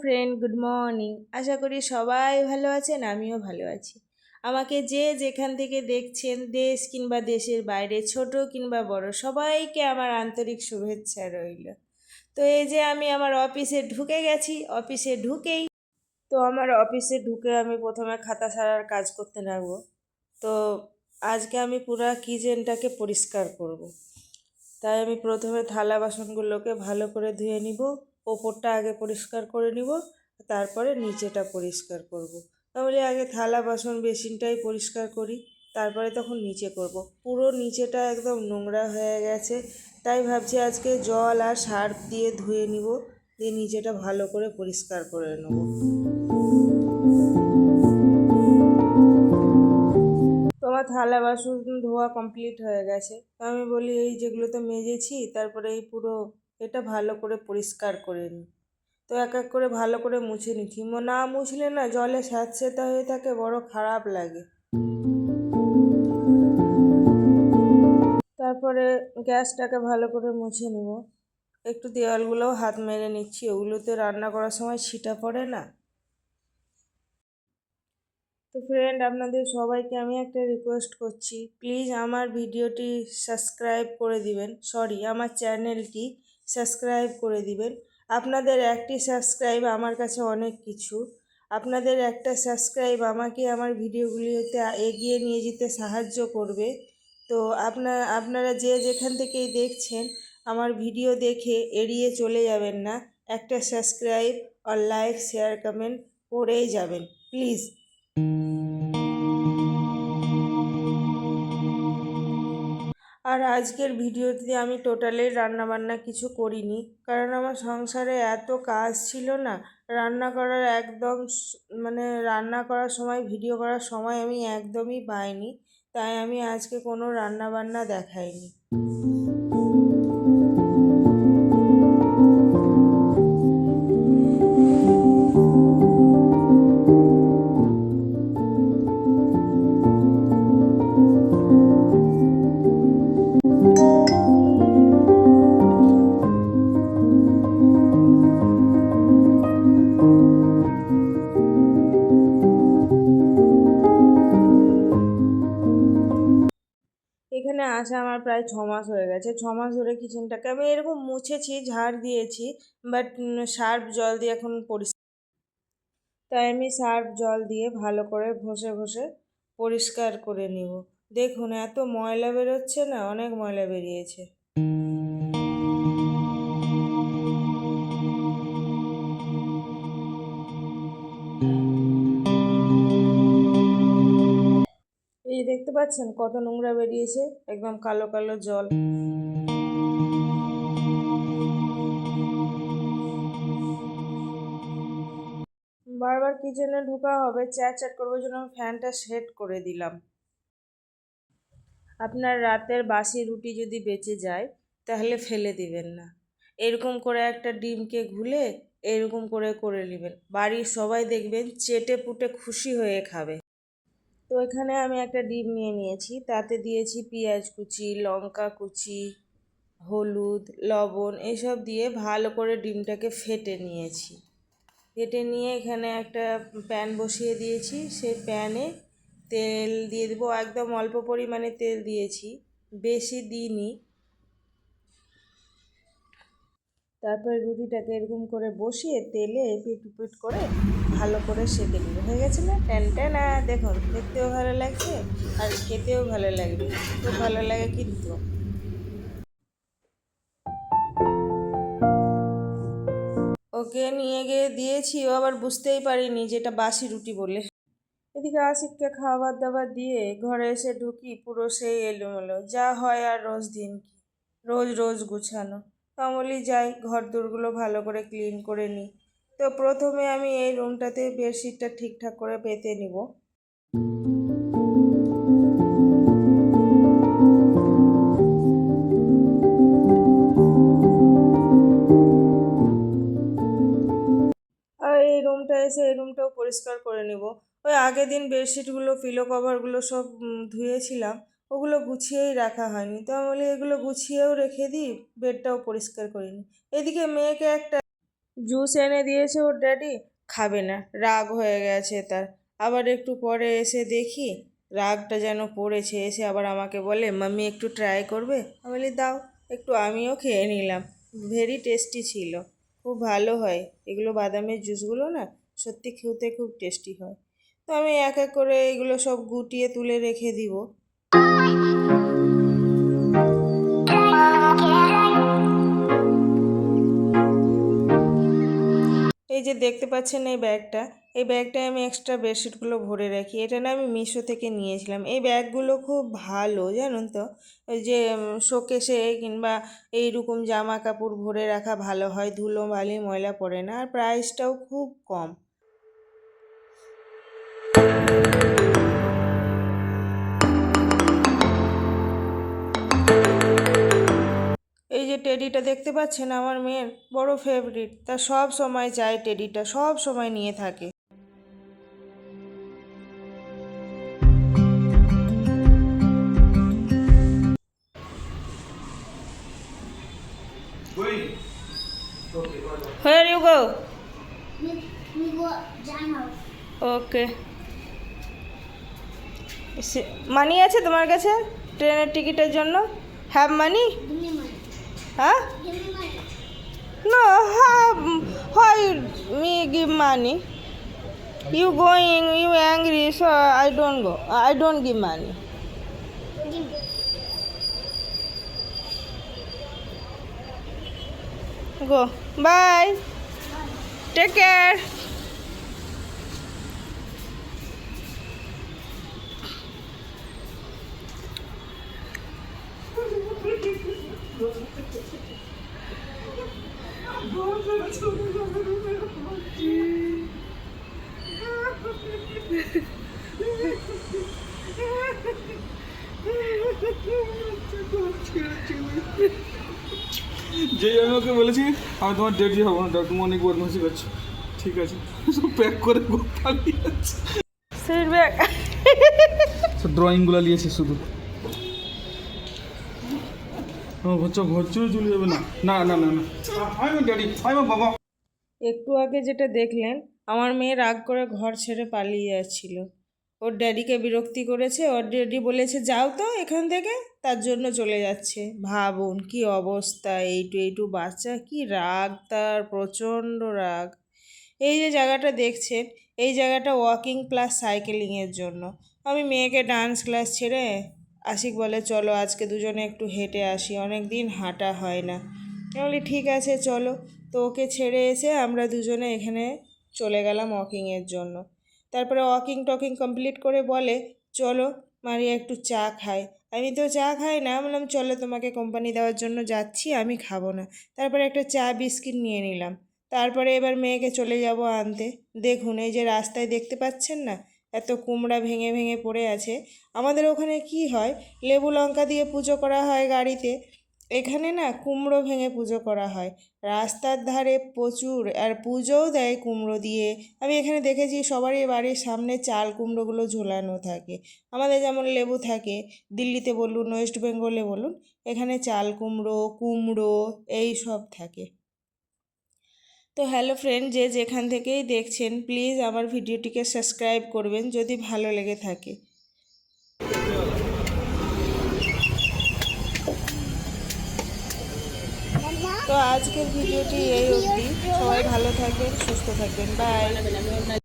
Friend good morning আশা করি সবাই ভালো আছেন, আমিও ভালো আছি। আমাকে যে যেখান থেকে দেখছেন, দেশ কিংবা দেশের বাইরে, ছোট কিংবা বড়, সবাইকে আমার আন্তরিক শুভেচ্ছা রইল। তো এই যে আমি আমার অফিসে ঢুকে গেছি, অফিসে ঢুকেই, তো আমার অফিসে ঢুকে আমি প্রথমে খাতা সারার কাজ করতে লাগবো। তো আজকে আমি পুরা কিচেনটাকে পরিষ্কার করব। তাই আমি প্রথমে থালা বাসনগুলোকে ভালো করে ধুয়ে নিব। ওপরটা আগে পরিষ্কার করে নিব, তারপরে নিচেটা পরিষ্কার করব। তাহলে আগে থালা, বাসন, বেসিনটাই পরিষ্কার করি, তারপরে তখন নিচে করব। পুরো নিচেটা একদম নোংরা হয়ে গেছে, তাই ভাবছি আজকে জল আর সার্ফ দিয়ে ধুয়ে নিব, দিয়ে নিচেটা ভালো করে পরিষ্কার করে নেব তোমার থালা, বাসন ধোয়া কমপ্লিট হয়ে গেছে তো আমি বলি, এই যেগুলো তো মেজেছি, তারপরে এই পুরো এটা ভালো করে পরিষ্কার করে নিই তো এক এক করে ভালো করে মুছে নিচ্ছি না মুছলে না জলে স্যাঁতসেঁতে হয়ে থাকে, বড় খারাপ লাগে। তারপরে গ্যাসটাকে ভালো করে মুছে নেব। একটু দেওয়ালগুলোও হাত মেরে নিচ্ছি, ওগুলোতে রান্না করার সময় ছিটা পড়ে না। তো ফ্রেন্ড আপনাদের সবাইকে আমি একটা রিকোয়েস্ট করছি। প্লিজ আমার ভিডিওটি সাবস্ক্রাইব করে দিবেন। সরি আমার চ্যানেলটি সাবস্ক্রাইব করে দিবেন। আপনাদের একটি সাবস্ক্রাইব আমার কাছে অনেক কিছু। আপনাদের একটা সাবস্ক্রাইব আমাকে আমার ভিডিওগুলিতে এগিয়ে নিয়ে যেতে সাহায্য করবে। তো আপনার আপনারা যে যেখান থেকেই দেখছেন, আমার ভিডিও দেখে এড়িয়ে চলে যাবেন না। একটা সাবস্ক্রাইব, আর লাইক, শেয়ার, কমেন্ট করেই যাবেন, প্লিজ। আর আজকের ভিডিওতে আমি টোটালি রান্নাবান্না কিছু করিনি, কারণ আমার সংসারে এত কাজ ছিল না। রান্না করার একদম মানে রান্না করার সময়, ভিডিও করার সময় আমি একদমই পাইনি, তাই আমি আজকে কোনো রান্নাবান্না দেখাইনি। আসা আমার প্রায় ছ মাস হয়ে গেছে। ছ মাস ধরে কিচেনটাকে আমি এরকম মুছেছি, ঝাড় দিয়েছি বাট সার্ফ জল দিয়ে এখন পরিষ্কার তাই আমি সার্ফ জল দিয়ে ভালো করে ঘষে ঘষে পরিষ্কার করে নিব। দেখুন, এত ময়লা বেরোচ্ছে না, অনেক ময়লা বেরিয়েছে। দেখতে পাচ্ছেন? কত নোংরা বেরিয়েছে। একদম কালো কালো জল। বারবার কিচেনে ঢোকা হবে, চ্যাট চ্যাট করব জন্য ফ্যানটা সেট করে দিলাম। আপনার রাতের বাসি রুটি যদি বেঁচে যায়, তাহলে ফেলে দিবেন না। এরকম করে একটা ডিমকে ঘুলে এরকম করে করে নেবেন। বাড়ির সবাই দেখবেন চেটে পুটে খুশি হয়ে খাবে। তো এখানে আমি একটা ডিম নিয়ে নিয়েছি। তাতে দিয়েছি পেঁয়াজ কুচি, লঙ্কা কুচি, হলুদ, লবণ এসব দিয়ে ভালো করে ডিমটাকে ফেটে নিয়েছি। ফেটে নিয়ে এখানে একটা প্যান বসিয়ে দিয়েছি। সেই প্যানে তেল দিয়ে দেবো। একদম অল্প পরিমাণে তেল দিয়েছি। বেশি দিইনি। তারপরে রুটিটাকে এরকম করে বসিয়ে তেলে এপিট উপিট করে ভালো করে সেঁকে নেব। হয়ে গেছে না? ট্যান, ট্যানা দেখুন, দেখতেও ভালো লাগছে আর খেতেও ভালো লাগবে। খুব ভালো লাগে কিন্তু। ওকে, নিয়ে গিয়ে দিয়েছি। ও আবার বুঝতেই পারিনি যেটা বাসি রুটি বলে। এদিকে আশিককে খাবার দাবার দিয়ে ঘরে এসে ঢুকি পুরো সেই এলোমেলো। যা হয় আর রোজ দিন কি রোজ রোজ গুছানো। বলি যাই ঘর দোরগুলো ভালো করে ক্লিন করে নিই। তো প্রথমে আমি এই রুমটাতে বেডশিটটা ঠিকঠাক করে পেতে নিব। আর এই রুমটা এসে এই রুমটাও পরিষ্কার করে নেব। ওই আগের দিন বেডশিটগুলো পিলো কভারগুলো সব ধুয়েছিলাম। ওগুলো গুছিয়েই রাখা হয়নি। তো আমি বলি, এগুলো গুছিয়েও রেখে দিই, বেডটাও পরিষ্কার করিনি এদিকে মেয়েকে একটা জুস এনে দিয়েছে ওর ড্যাডি, খাবে না, রাগ হয়ে গেছে তার। আবার একটু পরে এসে দেখি, রাগটা যেন পড়েছে, এসে আবার আমাকে বলে, মাম্মি, একটু ট্রাই করবে? আমি বলি, দাও। একটু আমিও খেয়ে নিলাম। ভেরি টেস্টি ছিল। খুব ভালো হয়। এগুলো বাদামের জুসগুলো না, সত্যি খেতে খুব টেস্টি হয়। তো আমি এক এক করে এগুলো সব গুটিয়ে তুলে রেখে দিব। এই যে দেখতে পাচ্ছেন এই ব্যাগটা, এই ব্যাগটায় আমি এক্সট্রা বেডশিটগুলো ভরে রাখি। এটা না আমি মিশো থেকে নিয়েছিলাম। এই ব্যাগগুলো খুব ভালো, জানেন তো? ওই যে শোকেসে কিংবা এইরকম জামা কাপড় ভরে রাখা ভালো হয়, ধুলো, বালি, ময়লা পড়ে না। আর প্রাইসটাও খুব কম। টেডিটা দেখতে পাচ্ছেন আমার মেয়ের বড় ফেভারিট তা সব সময় চায় টেডিটা সব সময় নিয়ে থাকে। Where you go? We, we go মানি আছে তোমার কাছে? ট্রেনের টিকিটের জন্য? Have money. Money. No, how, why me give money? You going, you angry, so I don't go. I don't give money. Go. Bye. Take care. যেই আমি ওকে বলেছি আমি তোমার ডেট দিয়ে হব না তুমি অনেক বদমাসি করছ। ঠিক আছে। সব প্যাক করে পালিয়ে যাচ্ছে। ড্রয়িংগুলো নিয়েছে শুধু। একটু আগে যেটা দেখলেন, আমার মেয়ে রাগ করে ঘর ছেড়ে পালিয়ে যাচ্ছিল। ওর ড্যাডিকে বিরক্তি করেছে, ওর ড্যাডি বলেছে, যাও তো এখান থেকে। তার জন্য চলে যাচ্ছে। ভাবুন, কি অবস্থা, এইটু এইটু বাচ্চা, কি রাগ তার, প্রচণ্ড রাগ। এই যে জায়গাটা দেখছেন, এই জায়গাটা ওয়াকিং প্লাস সাইকেলিংয়ের জন্য। আমি মেয়েকে ডান্স ক্লাস ছেড়ে আশিক বলে, চলো, আজকে দুজনে একটু হেঁটে আসি অনেক দিন হাঁটা হয় না। বলি, ঠিক আছে, চলো। তো ওকে ছেড়ে এসে আমরা দুজনে এখানে চলে গেলাম ওয়াকিংয়ের জন্য। তারপরে ওয়াকিং টকিং কমপ্লিট করে বলে, চলো, মারিয়া একটু চা খাই আমি তো চা খাই না বললাম, চলো, তোমাকে কোম্পানি দেওয়ার জন্য যাচ্ছি, আমি খাব না। তারপরে একটা চা বিস্কিট নিয়ে নিলাম। তারপরে এবার মেয়েকে চলে যাব আনতে। দেখুন, এই যে রাস্তায় দেখতে পাচ্ছেন না এত কুমড়া ভেঙে ভেঙে পড়ে আছে। আমাদের ওখানে কি হয়? লেবু লঙ্কা দিয়ে পুজো করা হয় গাড়িতে। এখানে না কুমড়ো ভেঙে পুজো করা হয়। রাস্তার ধারে প্রচুর, আর পুজোও দেয় কুমড়ো দিয়ে। আমি এখানে দেখেছি সবারই বাড়ির সামনে চাল কুমড়োগুলো ঝোলানো থাকে। আমাদের যেমন লেবু থাকে, দিল্লিতে বলুন, ওয়েস্ট বেঙ্গলে বলুন, এখানে চাল কুমড়ো কুমড়ো, এই সব থাকে। তো হ্যালো ফ্রেন্ড যে যেখান থেকেই দেখছেন, প্লিজ আমার ভিডিওটিকে সাবস্ক্রাইব করবেন যদি ভালো লেগে থাকে। তো আজকের ভিডিওটি এই অবধি। সবাই ভালো থাকবেন সুস্থ থাকবেন বাই